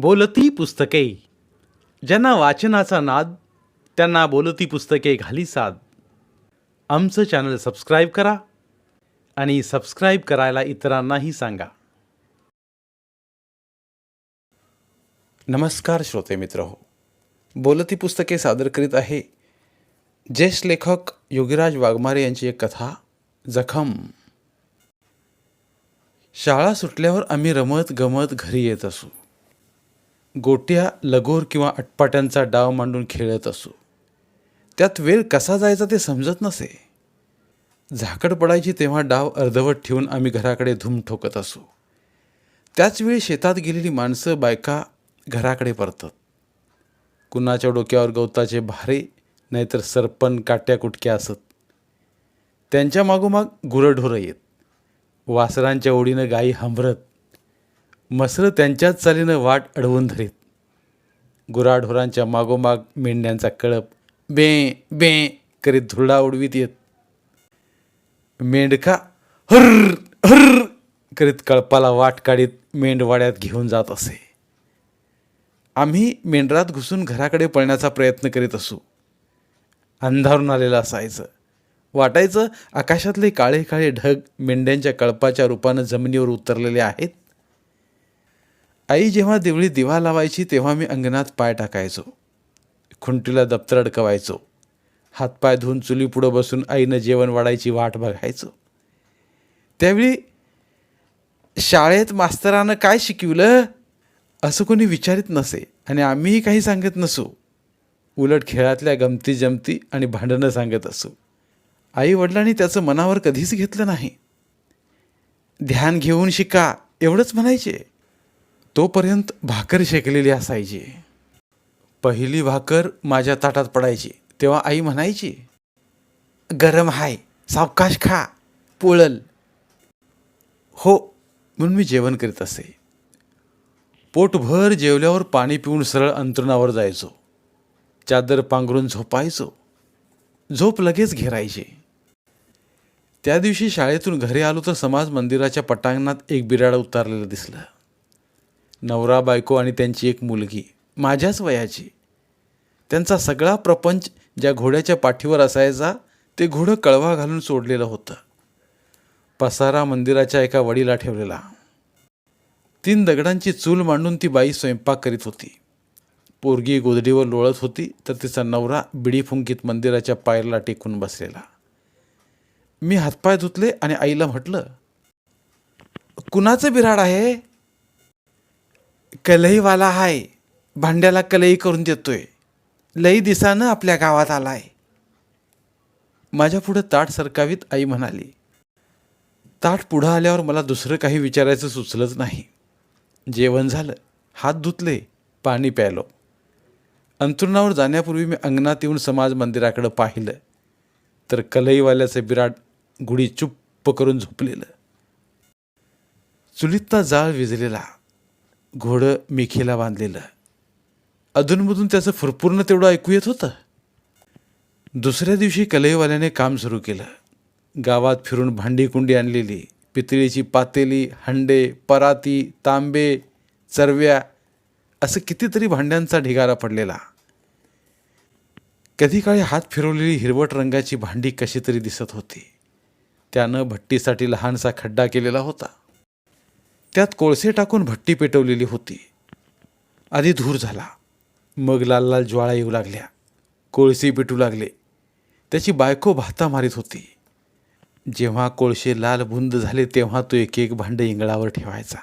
बोलती पुस्तके. ज्यांना वाचनाचा नाद त्यांना बोलती पुस्तके घाली साद. आमचं चॅनल सबस्क्राईब करा आणि सबस्क्राईब करायला इतरांनाही सांगा. नमस्कार श्रोते मित्र हो. बोलती पुस्तके सादर करीत आहे ज्येष्ठ लेखक योगीराज वाघमारे यांची एक कथा जखम. शाळा सुटल्यावर आम्ही रमत गमत घरी येत असू. गोट्या लगोर किंवा अटपाट्यांचा डाव मांडून खेळत असू. त्यात वेळ कसा जायचा ते समजत नसे. झाकड पडायची तेव्हा डाव अर्धवट ठेवून आम्ही घराकडे धूम ठोकत असू. त्याचवेळी शेतात गेलेली माणसं बायका घराकडे परतत. कुणाच्या डोक्यावर गवताचे भारे नाहीतर सरपण काट्या कुटक्या असत. त्यांच्या मागोमाग गुरंढोरं येत. वासरांच्या ओढीनं गायी हंबरत मसरं त्यांच्याच चालीनं वाट अडवून धरीत. गुराढोरांच्या मागोमाग मेंढ्यांचा कळप बे बे करीत धुरडा उडवीत येत. मेंढका हर्र हर्र करीत कळपाला वाट काढीत मेंढवाड्यात घेऊन जात असे. आम्ही मेंढरात घुसून घराकडे पळण्याचा प्रयत्न करीत असू. अंधारून आलेलं असायचं. वाटायचं आकाशातले काळे काळे ढग मेंढ्यांच्या कळपाच्या रूपानं जमिनीवर उतरलेले आहेत. आई जेव्हा देवळी दिवा लावायची तेव्हा मी अंगणात पाय टाकायचो. खुंटीला दप्तर अडकवायचो. हातपाय धुवून चुलीपुढं बसून आईनं जेवण वाढायची वाट बघायचो. त्यावेळी शाळेत मास्तरानं काय शिकवलं? असं कोणी विचारित नसे आणि आम्हीही काही सांगत नसू. उलट खेळातल्या गमती जमती आणि भांडणं सांगत असू. आई वडिलांनी त्याचं मनावर कधीच घेतलं नाही. ध्यान घेऊन शिका एवढंच म्हणायचे. तोपर्यंत भाकर शेकलेली असायची. पहिली भाकर माझ्या ताटात पडायची. तेव्हा आई म्हणायची गरम हाय सावकाश खा पोळल. हो म्हणून मी जेवण करीत असे. पोटभर जेवल्यावर पाणी पिऊन सरळ अंतरुणावर जायचो. चादर पांघरून झोपायचो. झोप लगेच घेरायची. त्या दिवशी शाळेतून घरी आलो तर समाज मंदिराच्या पटांगणात एक बिराड उतारलेलं दिसलं. नवरा बायको आणि त्यांची एक मुलगी. माझ्याच वयाची. त्यांचा सगळा प्रपंच ज्या घोड्याच्या पाठीवर असायचा ते घोडं कळवा घालून सोडलेलं होतं. पसारा मंदिराच्या एका वडीला ठेवलेला. तीन दगडांची चूल मांडून ती बाई स्वयंपाक करीत होती. पोरगी गोधडीवर लोळत होती तर तिचा नवरा बिडी फुंकीत मंदिराच्या पायरला टेकून बसलेला. मी हातपाय धुतले आणि आईला म्हटलं कुणाचं बिराड आहे? कलईवाला हाय भांड्याला कलई करून देतोय. लई दिसानं आपल्या गावात आलाय. माझ्या पुढं ताट सरकावीत आई म्हणाली ताट पुढं आल्यावर मला दुसरं काही विचारायचं सुचलंच नाही. जेवण झालं हात धुतले पाणी प्यायलो अंथरुणावर जाण्यापूर्वी मी अंगणात येऊन समाज मंदिराकडं पाहिलं. तर कलईवाल्याचं बिराट गुढी चुप्प करून झोपलेलं. चुलीतला जाळ विजलेला. घोडं मिखीला बांधलेलं. अधूनमधून त्याचं फुरपूर्ण तेवढं ऐकू येत होतं. दुसऱ्या दिवशी कलईवाल्याने काम सुरू केलं. गावात फिरून भांडी कुंडी आणलेली पितळीची पातेली हंडे पराती तांबे चरव्या असं कितीतरी भांड्यांचा ढिगारा पडलेला. कधी काळी हात फिरवलेली हिरवट रंगाची भांडी कशी तरी दिसत होती. त्यानं भट्टीसाठी लहानसा खड्डा केलेला होता. त्यात कोळसे टाकून भट्टी पेटवलेली होती. आधी धूर झाला. मग लाल लाल ज्वाळा येऊ लागल्या. कोळसे पेटू लागले. त्याची बायको भाता मारीत होती. जेव्हा कोळसे लाल बुंद झाले तेव्हा तो एक एक भांडं इंगळावर ठेवायचा.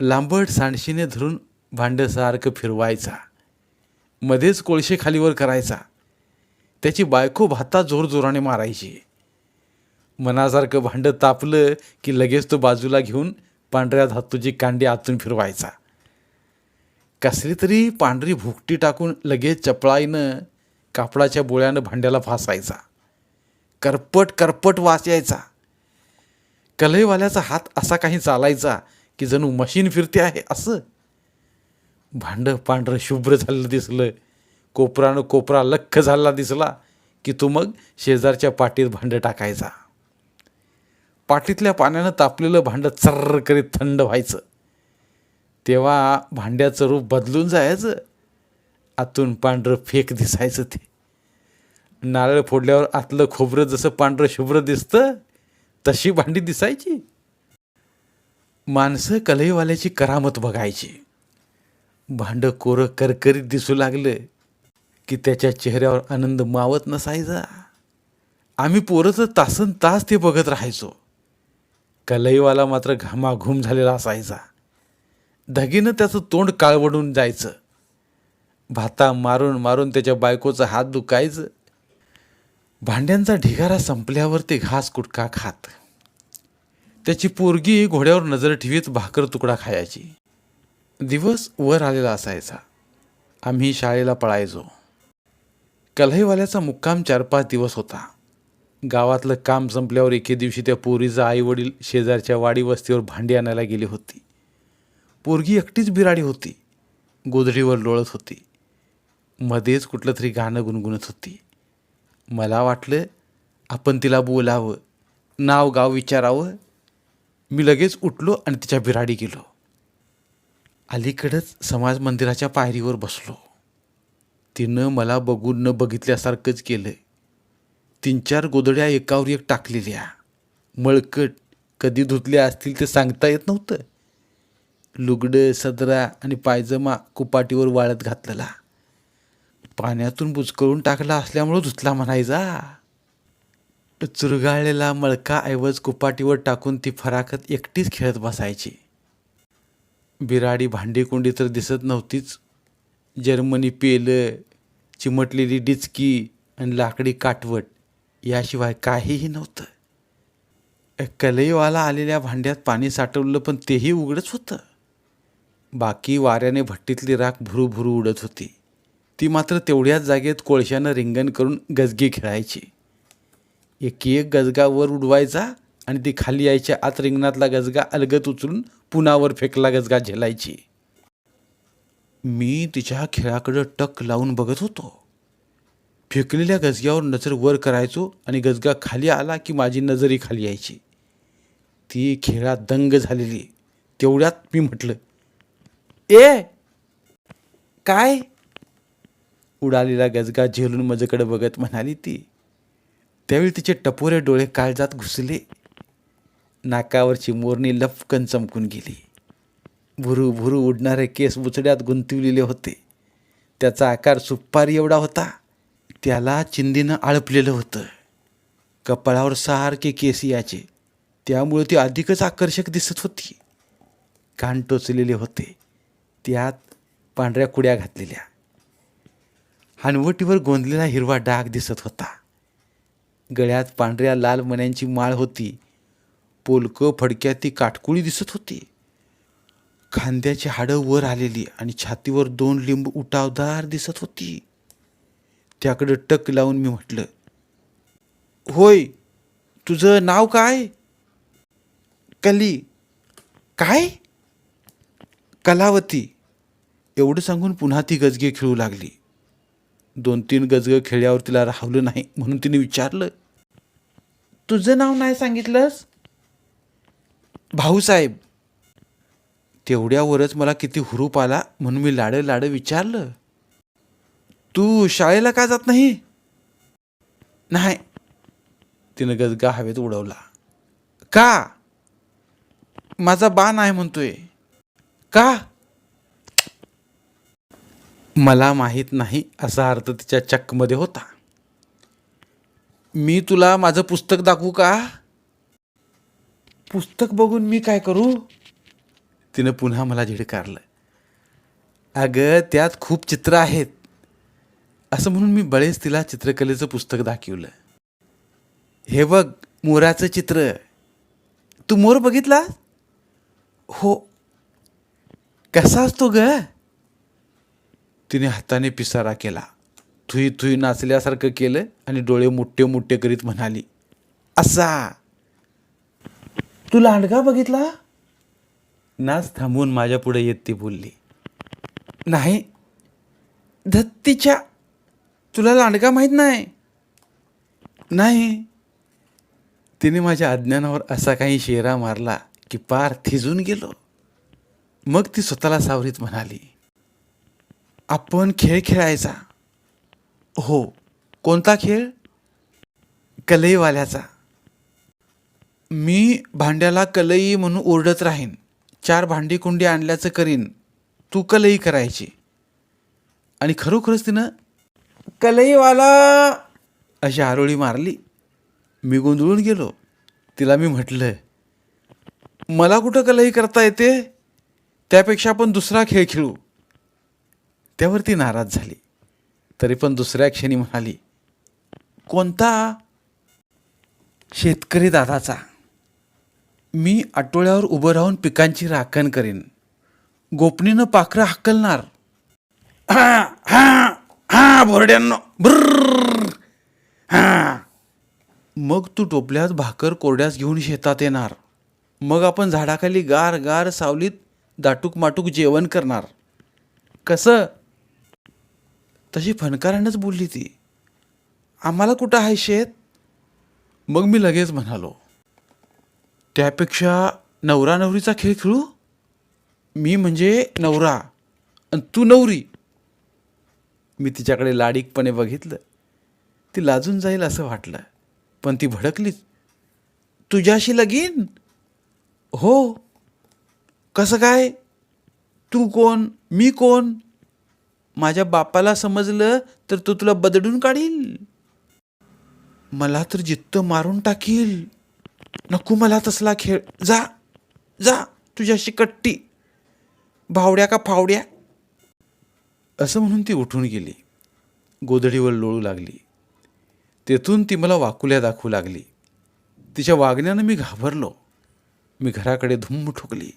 लांबट सांडशीने धरून भांडं सारखं फिरवायचा. मध्येच कोळशे खालीवर करायचा. त्याची बायको भाता जोरजोराने मारायची. मनासारखं भांडं तापलं की लगेच तो बाजूला घेऊन पांढऱ्या धातूची कांडी आतून फिरवायचा. कसली तरी पांढरी भुकटी टाकून लगेच चपळाईनं कापडाच्या बोळ्यानं भांड्याला फासायचा. करपट करपट वास यायचा. कलईवाल्याचा हात असा काही चालायचा की जणू मशीन फिरते आहे असं. भांडं पांढरं शुभ्र झालेलं दिसलं. कोपरानं कोपरा लख्ख झालेला दिसला की तो मग शेजारच्या पाटीत भांडं टाकायचा. पाटीतल्या पाण्यानं तापलेलं भांडं चर्र करीत थंड व्हायचं. तेव्हा भांड्याचं रूप बदलून जायचं. आतून पांढरं फेक दिसायचं ते. नारळ फोडल्यावर आतलं खोबरं जसं पांढरं शुभ्र दिसतं तशी भांडी दिसायची. माणसं कलईवाल्याची करामत बघायची. भांडं कोरं करकरीत दिसू लागलं की त्याच्या चेहऱ्यावर आनंद मावत नसायचा. आम्ही पोरं तर तासन तास ते बघत राहायचो. कलईवाला मात्र घामाघूम झालेला असायचा. धगीनं त्याचं तोंड काळवडून जायचं. भाता मारून मारून त्याच्या बायकोचा हात दुखायचं. भांड्यांचा ढिगारा संपल्यावर ते घास कुटका खात. त्याची पोरगी घोड्यावर नजर ठेवीत भाकर तुकडा खायची. दिवस वर आलेला असायचा. आम्ही शाळेला पळायचो. कलईवाल्याचा मुक्काम चार पाच दिवस होता. गावातलं काम संपल्यावर एके दिवशी त्या पोरीचा आईवडील शेजारच्या वाडी वस्तीवर भांडी आणायला गेली होती. पोरगी एकटीच बिराडी होती. गोधडीवर लोळत होती. मध्येच कुठलं तरी गाणं गुणगुणत होती. मला वाटलं आपण तिला बोलावं नाव गाव विचारावं. मी लगेच उठलो आणि तिच्या बिराडी गेलो. अलीकडंच समाज मंदिराच्या पायरीवर बसलो. तिनं मला बघून न बघितल्यासारखंच केलं. तीन चार गोदड्या एकावर एक टाकलेल्या. मळकट कधी धुतल्या असतील ते सांगता येत नव्हतं. लुगडं सदरा आणि पायजमा कुपाटीवर वाळत घातलेला. पाण्यातून बुचकळून टाकला असल्यामुळं धुतला म्हणायचा. चुरगाळलेला मळका ऐवज कुपाटीवर टाकून ती फराकत एकटीच खेळत बसायची. बिराडी भांडीकुंडी तर दिसत नव्हतीच. जर्मनी पेलं चिमटलेली डिचकी आणि लाकडी काटवट याशिवाय काहीही नव्हतं. कलईवाला आलेल्या भांड्यात पाणी साठवलं पण तेही उघडच होतं. बाकी वाऱ्याने भट्टीतली राख भुरूभुरू उडत होती. ती मात्र तेवढ्याच जागेत कोळशानं रिंगण करून गजगी खेळायची. एक एक गजगावर उडवायचा आणि ती खाली यायच्या आत रिंगणातला गजगा अलगत उचलून पुनावर फेकला गजगा झेलायची. मी तिच्या खेळाकडं टक लावून बघत होतो. फेकलेल्या गजग्यावर नजर वर करायचो आणि गजगा खाली आला की माझी नजरही खाली यायची. ती खेळात दंग झालेली. तेवढ्यात मी म्हटलं ए काय? उडालेला गजगा झेलून माझ्याकडे बघत म्हणाली ती. त्यावेळी तिचे टपोरे डोळे काळजात घुसले. नाकावरची मोरणी लपकन चमकून गेली. भुरू भुरू उडणारे केस बुचड्यात गुंतविलेले होते. त्याचा आकार सुपारी एवढा होता. त्याला चिंदीनं आळपलेलं होतं. कपाळावर सारखे केस याचे त्यामुळे ती अधिकच आकर्षक दिसत होती. कान टोचलेले होते. त्यात पांढऱ्या कुड्या घातलेल्या. हनवटीवर गोंदलेला हिरवा डाग दिसत होता. गळ्यात पांढऱ्या लाल मण्यांची माळ होती. पोलकं फडक्यात ती काटकुळी दिसत होती. खांद्याची हाडं वर आलेली आणि छातीवर दोन लिंब उठावदार दिसत होती. त्याकडं टक लावून मी म्हटलं होय तुझं नाव काय? कली. काय? कलावती. एवढं सांगून पुन्हा ती गजगे खेळू लागली. दोन तीन गजगं खेळल्यावर तिला राहवलं नाही म्हणून तिने विचारलं तुझं नाव नाही सांगितलंस? भाऊसाहेब. तेवढ्यावरच मला किती हुरूप आला म्हणून मी लाडं लाडं विचारलं. तू शाळेला का जात नाही? नाही. तिनं गजगा हवेत उडवला. का? माझा बाण आहे म्हणतोय. का? मला माहीत नाही असा अर्थ तिच्या चक्कमध्ये होता. मी तुला माझं पुस्तक दाखवू का? पुस्तक बघून मी काय करू? तिनं पुन्हा मला झिडकारलं. अगं त्यात खूप चित्र आहेत. असं म्हणून मी बळेच तिला चित्रकलेचं पुस्तक दाखवलं. हे बघ मोराचं चित्र. तू मोर बघितला? हो. कसा असतो ग? तिने हाताने पिसारा केला. थुई थुई नाचल्यासारखं केलं आणि डोळे मोठे मोठे करीत म्हणाली असा. तू लांडगा बघितला? नाच थांबवून माझ्या पुढे येत ती बोलली. नाही. धत्तीच्या तुला लांडगा माहीत नाही? नाही. तिने माझ्या अज्ञानावर असा काही शेरा मारला की पार थिजून गेलो. मग ती स्वतःला सावरीत म्हणाली आपण खेळ खेळायचा. हो. कोणता खेळ? कलईवाल्याचा. मी भांड्याला कलई म्हणून ओरडत राहीन. चार भांडी कुंडी आणल्याचं करीन. तू कलई करायची. आणि खरोखरच तिनं कलईवाला. अशी आरोळी मारली. मी गोंधळून गेलो. तिला मी म्हटलं मला कुठं कलई करता येते? त्यापेक्षा आपण दुसरा खेळ खेळू. त्यावर ती नाराज झाली. तरी पण दुसऱ्या क्षणी म्हणाली कोणता? शेतकरी दादाचा. मी आटोळ्यावर उभं राहून पिकांची राखण करीन. गोपनीनं पाखरं हाकलणार. हा हा हा भोरड्यांनो हा. मग तू टोपल्यात भाकर कोरड्यास घेऊन शेतात येणार. मग आपण झाडाखाली गार गार सावलीत दाटूक माटूक जेवण करणार. कसं? तशी फणकारानंच बोलली ती. आम्हाला कुठं आहे शेत? मग मी लगेच म्हणालो. त्यापेक्षा नवरा नवरीचा खेळ खेळू? मी म्हणजे नवरा. आणि तू नवरी. मी तिच्याकडे लाडीकपणे बघितलं. ती लाजून जाईल असं वाटलं. पण ती भडकलीच तुझ्याशी लगीन? हो. कसं काय? तू कोण? मी कोण? माझ्या बापाला समजलं तर तो तुला बदडून काढील. मला तर जित्त मारून टाकील. नको मला तसला खेळ. जा. जा. तुझ्याशी कट्टी. भावड्या का फावड्या? असं म्हणून ती उठून गेली. गोधडीवर लोळू लागली. तेथून ती मला वाकुल्या दाखवू लागली. तिच्या वागण्यानं मी घाबरलो. मी घराकडे धुम्म ठोकली.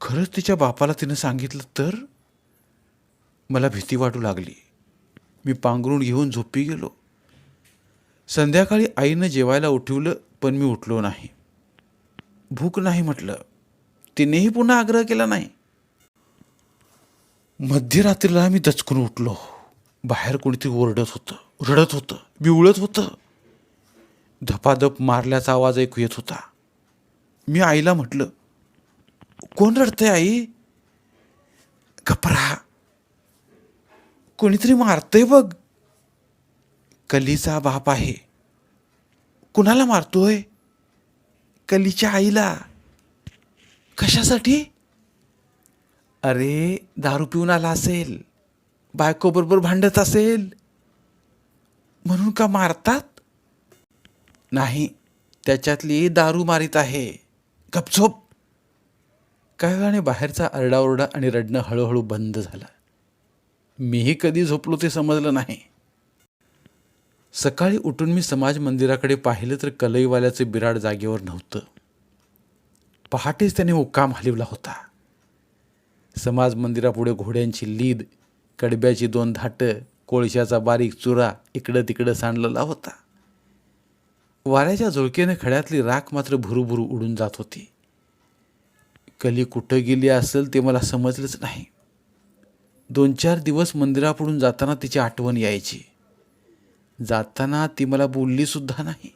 खरंच तिच्या बापाला तिनं सांगितलं तर? मला भीती वाटू लागली. मी पांघरून घेऊन झोपी गेलो. संध्याकाळी आईनं जेवायला उठवलं पण मी उठलो नाही. भूक नाही म्हटलं. तिनेही पुन्हा आग्रह केला नाही. मध्यरात्रीला मी दचकून उठलो. बाहेर कोणीतरी ओरडत होतं रडत होतं बिवळत होतं. धपाधप मारल्याचा आवाज ऐकू येत होता. मी आईला म्हटलं कोण रडतंय आई? घपरा कोणीतरी मारतंय बघ. कलीचा बाप आहे. कुणाला मारतोय? कलीच्या आईला. कशासाठी? अरे दारू पिऊन आला असेल. बायकोबरोबर भांडत असेल. म्हणून का मारतात? नाही त्याच्यातली दारू मारीत आहे. गपझोप काही वेळाने बाहेरचा आरडाओरडा आणि रडणं हळूहळू बंद झालं. मीही कधी झोपलो ते समजलं नाही. सकाळी उठून मी समाज मंदिराकडे पाहिलं तर कलईवाल्याचं बिराड जागेवर नव्हतं. पहाटेच त्याने मुक्काम हलवला होता. समाज मंदिरापुढे घोड्यांची लीद कडब्याची दोन धाटं कोळशाचा बारीक चुरा इकडं तिकडं सांडलेला होता. वाऱ्याच्या झुळकेने खड्यातली राख मात्र भुरुभुरू उडून जात होती. कली कुठं गेली असेल ते मला समजलंच नाही. दोन चार दिवस मंदिरापुढून जाताना तिची आठवण यायची. जाताना ती मला बोललीसुद्धा नाही.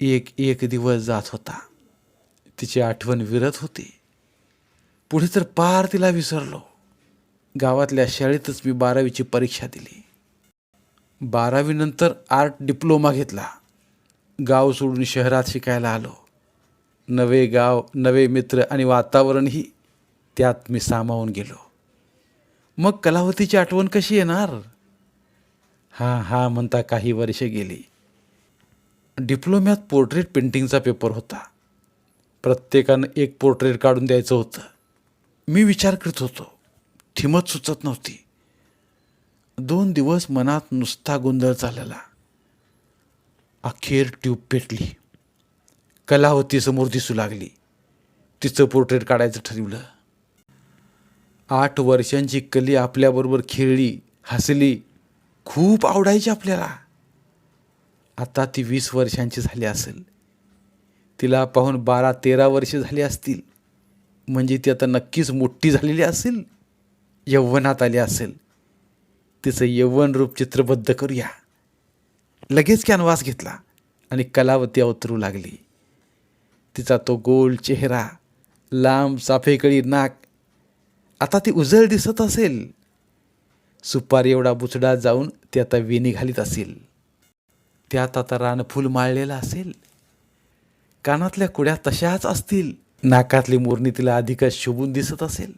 एक एक दिवस जात होता. तिची आठवण विरत होती. पुढे तर पार तिला विसरलो. गावातल्या शाळेतच मी बारावीची परीक्षा दिली. बारावीनंतर आर्ट डिप्लोमा घेतला. गाव सोडून शहरात शिकायला आलो. नवे गाव नवे मित्र आणि वातावरणही त्यात मी सामावून गेलो. मग कलावतीची आठवण कशी येणार? हां हां म्हणता काही वर्षे गेली. डिप्लोम्यात पोर्ट्रेट पेंटिंगचा पेपर होता. प्रत्येकानं एक पोर्ट्रेट काढून द्यायचं होतं. मी विचार करत होतो. ठिमत सुचत नव्हती. दोन दिवस मनात नुसता गोंधळ चालला. अखेर ट्यूब पेटली. कलावती समोर दिसू लागली. तिचं पोर्ट्रेट काढायचं ठरवलं. आठ वर्षांची कली आपल्याबरोबर खेळली हसली. खूप आवडायची आपल्याला. आता ती वीस वर्षांची झाली असेल. तिला पाहून बारा तेरा वर्षे झाली असतील. म्हणजे ती आता नक्कीच मोठी झालेली असेल यवनात आली असेल. तिचं यव्वन रूप चित्रबद्ध करूया. लगेच कॅनव्हास घेतला आणि कलावती अवतरू लागली. तिचा तो गोल चेहरा लांब चाफेकळी नाक आता ती उजळ दिसत असेल. सुपारी एवढा बुचडा जाऊन ती आता वेणी घालीत असेल. त्यात आता रानफूल माळलेलं असेल. कानातल्या कुड्या तशाच असतील. नाकातली मोरणी तिला अधिकच शोभून दिसत असेल.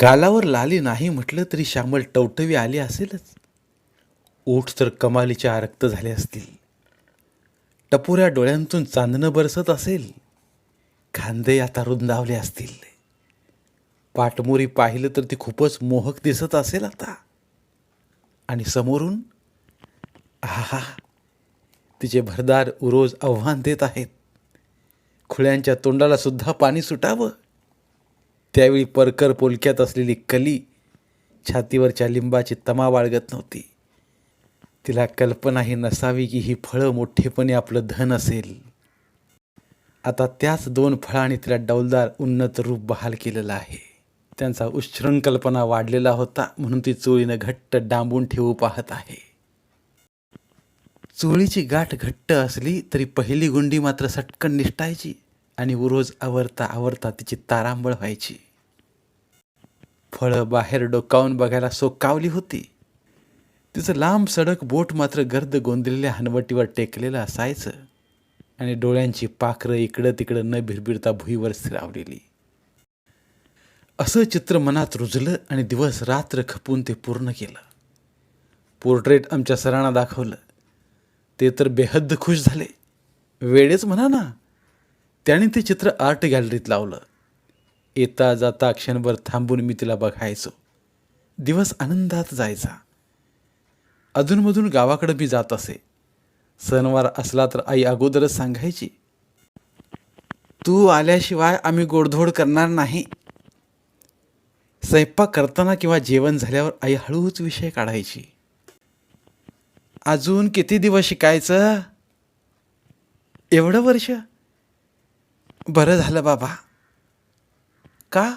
गालावर लाली नाही म्हटलं तरी श्यामल टवटवी आली असेलच. ओठ तर कमालीच्या आरक्त झाले असतील. टपोऱ्या डोळ्यांतून चांदणं बरसत असेल. खांदे आता रुंदावले असतील. पाठमोरी पाहिलं तर ती खूपच मोहक दिसत असेल आता. आणि समोरून आहा तिचे भरदार उरोज आव्हान देत आहेत. खुळ्यांच्या तोंडाला सुद्धा पाणी सुटावं. त्यावेळी परकर पोलक्यात असलेली कली छातीवरच्या लिंबाची तमा बाळगत नव्हती. तिला कल्पनाही नसावी की ही फळं मोठेपणे आपलं धन असेल. आता त्याच दोन फळांनी तिला डौलदार उन्नत रूप बहाल केलेलं आहे. त्यांचा उच्छृंखलपणा वाढलेला होता म्हणून ती चोळीनं घट्ट डांबून ठेवू पाहत आहे. चोळीची गाठ घट्ट असली तरी पहिली गुंडी मात्र सटकन निष्ठायची आणि उरोज आवरता आवरता तिची तारांबळ व्हायची. फळं बाहेर डोकावून बघायला सोकावली होती. तिचं लांब सडक बोट मात्र गर्द गोंधलेल्या हनवटीवर टेकलेलं असायचं आणि डोळ्यांची पाखरं इकडं तिकडं न भिरभिरता भुईवर स्थिरावलेली. असं चित्र मनात रुजलं आणि दिवस रात्र खपून ते पूर्ण केलं. पोर्ट्रेट आमच्या सरांना दाखवलं. ते तर बेहद्द खुश झाले. वेळेच म्हणा ना. त्याने ते चित्र आर्ट गॅलरीत लावलं. येता जाता क्षणभर थांबून मी तिला बघायचो. दिवस आनंदात जायचा. अधूनमधून गावाकडे मी जात असे. सणवार असला तर आई अगोदरच सांगायची तू आल्याशिवाय आम्ही गोडधोड करणार नाही. स्वयंपाक करताना किंवा जेवण झाल्यावर आई हळूच विषय काढायची. अजून किती दिवस शिकायचं? एवढं वर्ष? बरं झालं बाबा. का?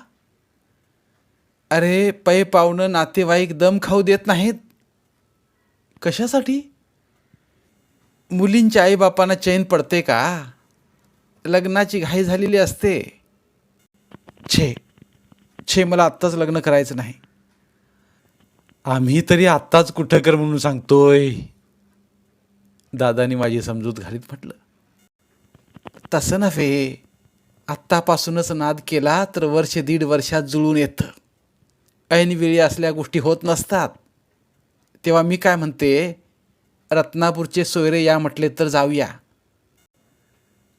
अरे पै पाहुणं नातेवाईक दम खाऊ देत नाहीत. कशासाठी? मुलींच्या आईबापांना चैन पडते का? लग्नाची घाई झालेली असते. छे छे मला आत्ताच लग्न करायचं नाही. आम्ही तरी आत्ताच कुठं कर म्हणून सांगतोय. दादानी माझी समजूत घालीत म्हटलं. तसं नव्हे आत्तापासूनच नाद केला तर वर्ष दीड वर्षात जुळून येतं. ऐनवेळी असल्या गोष्टी होत नसतात. तेव्हा मी काय म्हणते रत्नापूरचे सोयरे या म्हटले तर जाऊया.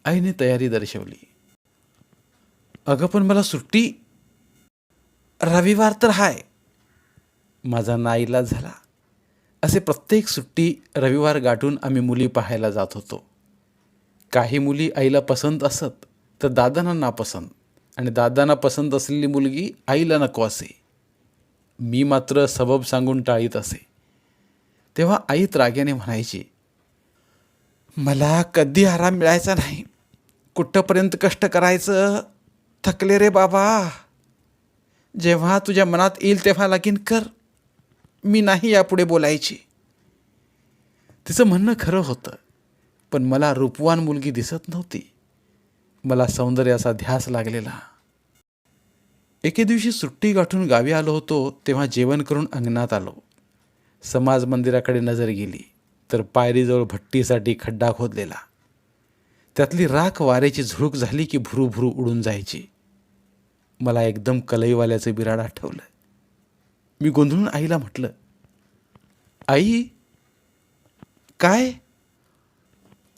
आईने तयारी दर्शवली. अगं पण मला सुट्टी? रविवार तर हाय. माझा नाईलाज झाला. असे प्रत्येक सुट्टी रविवार गाठून आम्ही मुली पाहायला जात होतो. काही मुली आईला पसंत असत तर दादांना नापसंत. आणि दादांना पसंत असलेली मुलगी आईला नको असे. मी मात्र सबब सांगून टाळीत असे. तेव्हा आई रागेने म्हणायची मला कधी आराम मिळायचा नाही. कुठंपर्यंत कष्ट करायचं? थकले रे बाबा. जेव्हा तुझ्या मनात येईल तेव्हा लगीन कर. मी नाही यापुढे बोलायची. तिचं म्हणणं खरं होतं पण मला रूपवान मुलगी दिसत नव्हती. मला सौंदर्याचा ध्यास लागलेला. एके दिवशी सुट्टी गाठून गावी आलो होतो तेव्हा जेवण करून अंगणात आलो. समाज मंदिराकडे नजर गेली तर पायरीजवळ भट्टीसाठी खड्डा खोदलेला. त्यातली राख वाऱ्याची झुळूक झाली की भुरू उडून जायची. मला एकदम कलईवाल्याचं बिराड आठवलं. मी गोंधळून आईला म्हटलं आई काय?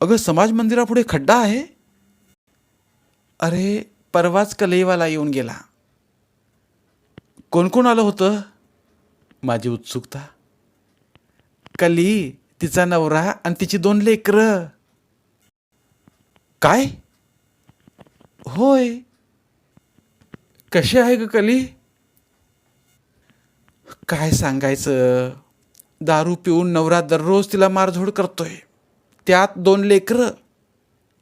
अगं समाज मंदिरापुढे खड्डा आहे? अरे परवाच कलईवाला येऊन गेला. कोण कोण आलं होतं? माझी उत्सुकता. कली तिचा नवरा आणि तिची दोन लेकरं. काय? होय. कशी आहे ग कली? काय सांगायचं? दारू पिऊन नवरा दररोज तिला मारझोड करतोय. त्यात दोन लेकरं.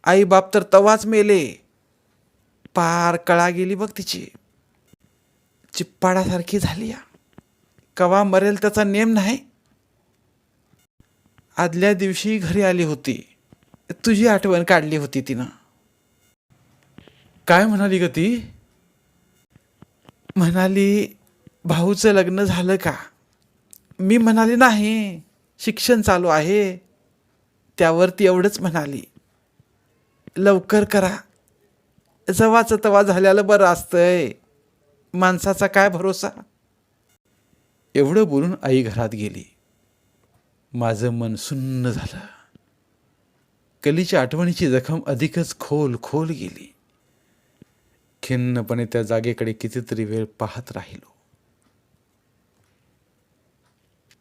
आई बाप तर तवाच मेले. पार कळा गेली बघ तिची. चिप्पाडासारखी झाली या. कवा मरेल त्याचा नेम नाही. आदल्या दिवशी घरी आली होती. तुझी आठवण काढली होती तिनं. काय म्हणाली ग ती? म्हणाली भाऊचं लग्न झालं का? मी म्हणाले नाही शिक्षण चालू आहे. त्यावर ती एवढंच म्हणाली लवकर करा. जवाचं तवा झाल्याला बरं असतंय. माणसाचा काय भरोसा? एवढं बोलून आई घरात गेली. माझं मन सुन्न झालं. कलीच्या आठवणीची जखम अधिकच खोल खोल गेली. खिन्नपणे त्या जागेकडे कितीतरी वेळ पाहत राहिलो.